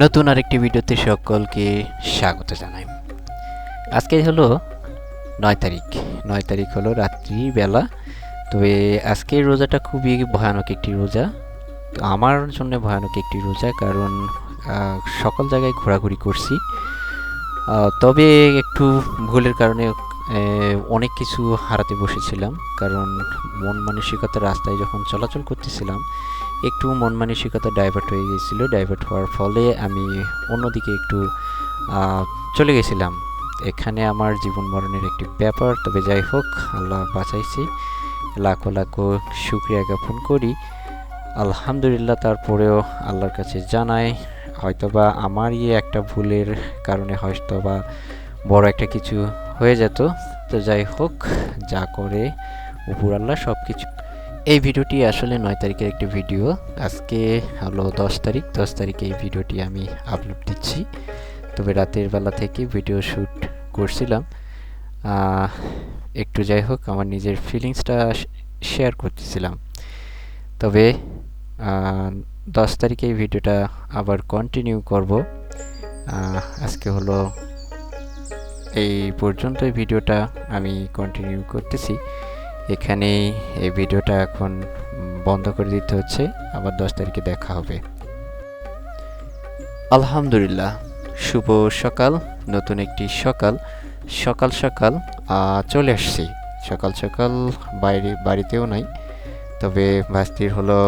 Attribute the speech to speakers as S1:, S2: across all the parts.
S1: নতুন আরেকটি ভিডিওতে সকলকে স্বাগত জানাই। আজকে হলো নয় তারিখ। নয় তারিখ হলো রাত্রিবেলা তবে আজকের রোজাটা খুবই ভয়ানক একটি রোজা। আমার জন্য ভয়ানক একটি রোজা, কারণ সকল জায়গায় ঘোরাঘুরি করছি। তবে একটু ভুলের কারণে অনেক কিছু হারাতে বসেছিলাম। কারণ, মন মানসিকতা রাস্তায় যখন চলাচল করতেছিলাম, একটু মন মানসিকতা ডাইভার্ট হয়ে গিয়েছিল ডাইভার্ট হওয়ার ফলে আমি অন্যদিকে একটু চলে গেছিলাম। এখানে আমার জীবন মরণের একটি ব্যাপার, তবে যাই হোক, আল্লাহ বাঁচাইছি। লাখো লাখো শুক্রিয়া জ্ঞাপন করি। আলহামদুলিল্লাহ, তারপরেও আল্লাহর কাছে জানাই, হয়তোবা আমারই একটা ভুলের কারণে হয়তোবা বড় একটা কিছু হয়ে যেত। তো যাই হোক, যা করে উপর আল্লাহ সব কিছু এই ভিডিওটি আসলে নয় তারিখের একটি ভিডিও। আজকে হলো দশ তারিখ, দশ তারিখে এই ভিডিওটি আমি আপলোড দিচ্ছি। তবে রাতের বেলা থেকে ভিডিও শ্যুট করছিলাম। একটু যাই হোক, আমার নিজের ফিলিংসটা শেয়ার করতেছিলাম। তবে দশ তারিখে এই ভিডিওটা আবার কন্টিনিউ করব। আজকে হলো এই পর্যন্ত এই ভিডিওটা আমি কন্টিনিউ করতেছি। এখানেই এই ভিডিওটা এখন বন্ধ করে দিতে হচ্ছে। আবার দশ তারিখে দেখা হবে। আলহামদুলিল্লাহ, শুভ সকাল, নতুন একটি সকাল। সকাল সকাল চলে আসছি। সকাল সকাল বাইরে, বাড়িতেও নাই। তবে ভাস্তির হলো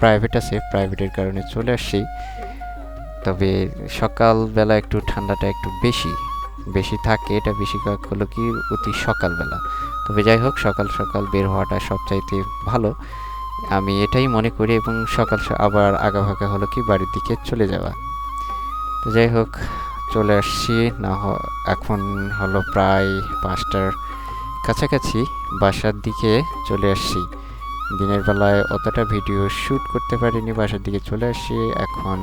S1: প্রাইভেট আছে প্রাইভেটের কারণে চলে আসছি। তবে সকালবেলা একটু ঠান্ডাটা একটু বেশি বেশি থাকে। এটা বেশিরভাগ হলো কি, অতি সকালবেলা তবে যাই হোক, সকাল সকাল বের হওয়াটা সবচাইতে ভালো। আমি এটাই মনে করি এবং সকাল আবার আগাভাগা হলো কি, বাড়ির দিকে চলে যাওয়া। তো যাই হোক চলে আসছি। না এখন হলো প্রায় পাঁচটার কাছাকাছি বাসার দিকে চলে আসছি। দিনের বেলায় অতটা ভিডিও শ্যুট করতে পারিনি, বাসার দিকে চলে আসছি। এখন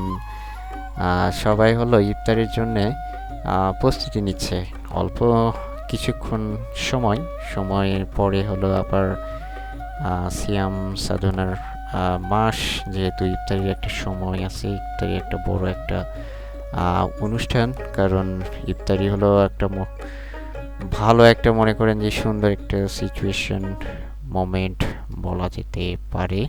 S1: সবাই হলো ইফতারের জন্যে প্রস্তুতি নিচ্ছে। অল্প কিছুক্ষণ সময়, সময়ের পরে হলো আবার সিয়াম সাধনার মাস, যেহেতু ইফতারির একটা সময় আছে ইফতারি একটা বড় একটা অনুষ্ঠান, কারণ ইফতারি হলো একটা ভালো একটা মনে করেন যে সুন্দর একটা সিচুয়েশন মোমেন্ট বলা যেতে পারে।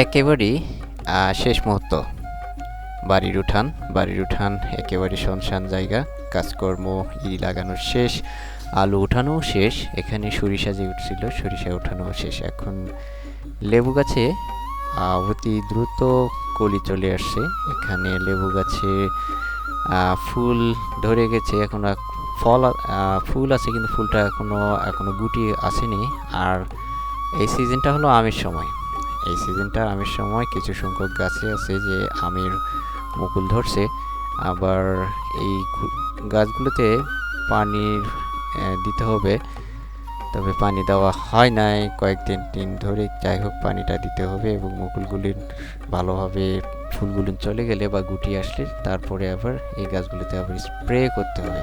S1: একেবারেই শেষ মুহূর্ত। বাড়ির উঠান বাড়ির উঠান একেবারে শুনশান জায়গা, কাজকর্ম ই লাগানো শেষ, আলু উঠানো শেষ, এখানে সরিষা যে উঠছিল, সরিষা উঠানো শেষ। এখন লেবু গাছে অতি দ্রুত কলি চলে আসছে। এখানে লেবু গাছে ফুল ধরে গেছে। এখন ফল ফুল আছে কিন্তু ফুলটা এখনও এখনও গুটি আসেনি। আর এই সিজনটা হলো আমের সময়। এই সিজনটা আমের সময় কিছু সংখ্যক গাছে আছে যে আমের মুকুল ধরছে। আবার এই গাছগুলোতে পানির দিতে হবে। তবে পানি দেওয়া হয় নাই। কয়েকদিন দিন ধরে যাই হোক, পানিটা দিতে হবে এবং মুকুলগুলি ভালোভাবে ফুলগুলো চলে গেলে বা গুটি আসলে তারপরে আবার এই গাছগুলোতে আবার স্প্রে করতে হবে।